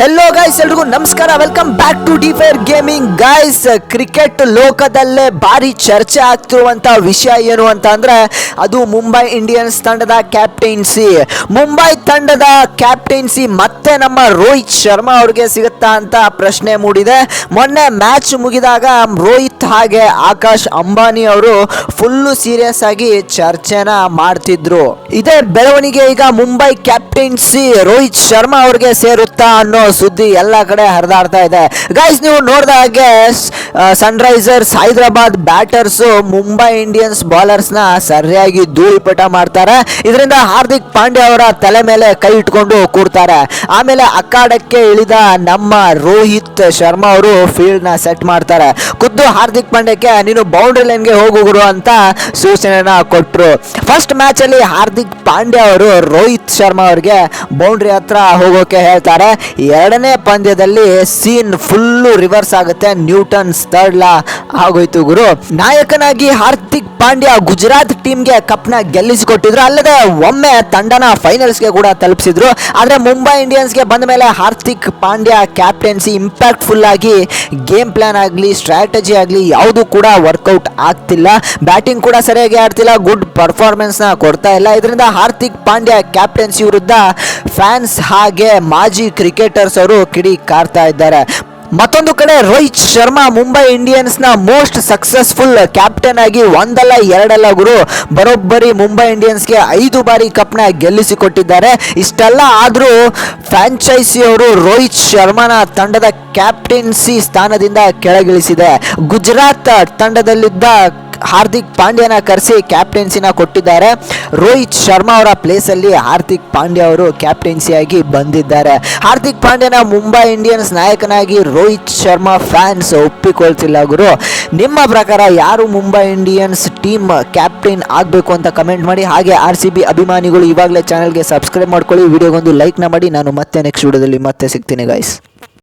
Hello guys ಎಲ್ರಿಗೂ ನಮಸ್ಕಾರ. Welcome back to the fire gaming guys cricket ಲೋಕದಲ್ಲೇ ಭಾರಿ ಚರ್ಚೆ ಆಗ್ತಿರುವಂತ ವಿಷಯ ಏನು ಅಂತ ಅಂದ್ರೆ, ಅದು ಮುಂಬೈ ಇಂಡಿಯನ್ಸ್ ತಂಡದ ಕ್ಯಾಪ್ಟೆನ್ಸಿ ಮುಂಬೈ ತಂಡದ ಕ್ಯಾಪ್ಟೆನ್ಸಿ ಮತ್ತೆ ನಮ್ಮ ರೋಹಿತ್ ಶರ್ಮಾ ಅವ್ರಿಗೆ ಸಿಗುತ್ತಾ ಅಂತ ಪ್ರಶ್ನೆ ಮೂಡಿದೆ. ಮೊನ್ನೆ ಮ್ಯಾಚ್ ಮುಗಿದಾಗ ರೋಹಿತ್ ಹಾಗೆ ಆಕಾಶ್ ಅಂಬಾನಿ ಅವರು ಫುಲ್ಲು ಸೀರಿಯಸ್ ಆಗಿ ಚರ್ಚೆನ ಮಾಡ್ತಿದ್ರು. ಇದೇ ಬೆಳವಣಿಗೆ ಈಗ ಮುಂಬೈ ಕ್ಯಾಪ್ಟೆನ್ಸಿ ರೋಹಿತ್ ಶರ್ಮಾ ಅವ್ರಿಗೆ ಸೇರುತ್ತಾ ಅನ್ನೋ ಸುದ್ದಿ ಎಲ್ಲ ಕಡೆ ಹರಿದಾಡ್ತಾ ಇದೆ. ಗೈಸ್ ನೀವು ನೋಡಿದ ಹಾಗೆ Sunrisers Hyderabad batters, Mumbai Indians ಬಾಲರ್ಸ್ನ ಸರಿಯಾಗಿ ಧೂಳಿಪಟ ಮಾಡ್ತಾರೆ. ಇದರಿಂದ ಹಾರ್ದಿಕ್ ಪಾಂಡ್ಯ ಅವರ ತಲೆ ಮೇಲೆ ಕೈ ಇಟ್ಕೊಂಡು ಕೂರ್ತಾರೆ. ಆಮೇಲೆ ಅಖಾಡಕ್ಕೆ ಇಳಿದ ನಮ್ಮ ರೋಹಿತ್ ಶರ್ಮಾ ಅವರು ಫೀಲ್ಡ್ನ ಸೆಟ್ ಮಾಡ್ತಾರೆ. ಖುದ್ದು ಹಾರ್ದಿಕ್ ಪಾಂಡ್ಯಕ್ಕೆ, ನೀನು ಬೌಂಡ್ರಿ ಲೈನ್ಗೆ ಹೋಗು ಗುರು ಅಂತ ಸೂಚನೆನ ಕೊಟ್ಟರು ಫಸ್ಟ್ ಮ್ಯಾಚ್ ಅಲ್ಲಿ ಹಾರ್ದಿಕ್ ಪಾಂಡ್ಯ ಅವರು ರೋಹಿತ್ ಶರ್ಮಾ ಅವರಿಗೆ ಬೌಂಡ್ರಿ ಹತ್ರ ಹೋಗೋಕೆ ಹೇಳ್ತಾರೆ. ಎರಡನೇ ಪಂದ್ಯದಲ್ಲಿ ಸೀನ್ ಫುಲ್ಲು ರಿವರ್ಸ್ ಆಗುತ್ತೆ. ನ್ಯೂಟನ್ ಥರ್ಡ್ ಲಾ ಆಗೋಯ್ತು ಗುರು. ನಾಯಕನಾಗಿ ಹಾರ್ದಿಕ್ ಪಾಂಡ್ಯ ಗುಜರಾತ್ ಟೀಮ್ಗೆ ಕಪ್ನ ಗೆಲ್ಲಿಸಿಕೊಟ್ಟಿದ್ರು. ಅಲ್ಲದೆ ಒಮ್ಮೆ ತಂಡನ ಫೈನಲ್ಸ್ಗೆ ಕೂಡ ತಲುಪಿಸಿದ್ರು. ಆದರೆ ಮುಂಬೈ ಇಂಡಿಯನ್ಸ್ಗೆ ಬಂದ ಮೇಲೆ ಹಾರ್ದಿಕ್ ಪಾಂಡ್ಯ ಕ್ಯಾಪ್ಟನ್ಸಿ ಇಂಪ್ಯಾಕ್ಟ್ಫುಲ್ ಆಗಿ ಗೇಮ್ ಪ್ಲಾನ್ ಆಗಲಿ ಸ್ಟ್ರಾಟಜಿ ಆಗಲಿ ಯಾವುದು ಕೂಡ ವರ್ಕೌಟ್ ಆಗ್ತಿಲ್ಲ. ಬ್ಯಾಟಿಂಗ್ ಕೂಡ ಸರಿಯಾಗಿ ಆಡ್ತಿಲ್ಲ ಗುಡ್ ಪರ್ಫಾರ್ಮೆನ್ಸ್ನ ಕೊಡ್ತಾ ಇಲ್ಲ. ಇದರಿಂದ ಹಾರ್ದಿಕ್ ಪಾಂಡ್ಯ ಕ್ಯಾಪ್ಟನ್ಸಿ ವಿರುದ್ಧ ಫ್ಯಾನ್ಸ್ ಹಾಗೆ ಮಾಜಿ ಕ್ರಿಕೆಟರ್ಸ್ ಅವರು ಕಿಡಿ ಕಾರ್ತಾ ಇದ್ದಾರೆ. ಮತ್ತೊಂದು ಕಡೆ ರೋಹಿತ್ ಶರ್ಮಾ ಮುಂಬೈ ಇಂಡಿಯನ್ಸ್ನ ಮೋಸ್ಟ್ ಸಕ್ಸಸ್ಫುಲ್ ಕ್ಯಾಪ್ಟನ್ ಆಗಿ ಒಂದಲ್ಲ ಎರಡಲ್ಲ ಗುರು. ಬರೋಬ್ಬರಿ ಮುಂಬೈ ಇಂಡಿಯನ್ಸ್ಗೆ ಐದು ಬಾರಿ ಕಪ್ನ ಗೆಲ್ಲಿಸಿಕೊಟ್ಟಿದ್ದಾರೆ. ಇಷ್ಟೆಲ್ಲ ಆದರೂ ಫ್ರಾಂಚೈಸಿ ಅವರು ರೋಹಿತ್ ಶರ್ಮಾನ ತಂಡದ ಕ್ಯಾಪ್ಟನ್ಸಿ ಸ್ಥಾನದಿಂದ ಕೆಳಗಿಳಿಸಿದೆ. ಗುಜರಾತ್ ತಂಡದಲ್ಲಿದ್ದ ಹಾರ್ದಿಕ್ ಪಾಂಡ್ಯನ ಕರೆಸಿ ಕ್ಯಾಪ್ಟೆನ್ಸಿನ ಕೊಟ್ಟಿದ್ದಾರೆ. ರೋಹಿತ್ ಶರ್ಮಾ ಅವರ ಪ್ಲೇಸಲ್ಲಿ ಹಾರ್ದಿಕ್ ಪಾಂಡ್ಯ ಅವರು ಕ್ಯಾಪ್ಟೆನ್ಸಿಯಾಗಿ ಬಂದಿದ್ದಾರೆ. ಹಾರ್ದಿಕ್ ಪಾಂಡ್ಯನ ಮುಂಬೈ ಇಂಡಿಯನ್ಸ್ ನಾಯಕನಾಗಿ ರೋಹಿತ್ ಶರ್ಮಾ ಫ್ಯಾನ್ಸ್ ಒಪ್ಪಿಕೊಳ್ತಿಲ್ಲ ಗುರು. ನಿಮ್ಮ ಪ್ರಕಾರ ಯಾರು ಮುಂಬೈ ಇಂಡಿಯನ್ಸ್ ಟೀಮ್ ಕ್ಯಾಪ್ಟನ್ ಆಗಬೇಕು ಅಂತ ಕಮೆಂಟ್ ಮಾಡಿ. ಹಾಗೆ ಆರ್ ಸಿ ಬಿ ಅಭಿಮಾನಿಗಳು ಇವಾಗಲೇ ಚಾನಲ್ಗೆ ಸಬ್ಸ್ಕ್ರೈಬ್ ಮಾಡ್ಕೊಳ್ಳಿ. ವಿಡಿಯೋಗೊಂದು ಲೈಕ್ನ ಮಾಡಿ. ನಾನು ಮತ್ತೆ ನೆಕ್ಸ್ಟ್ ವಿಡಿಯೋದಲ್ಲಿ ಮತ್ತೆ ಸಿಗ್ತೀನಿ ಗೈಸ್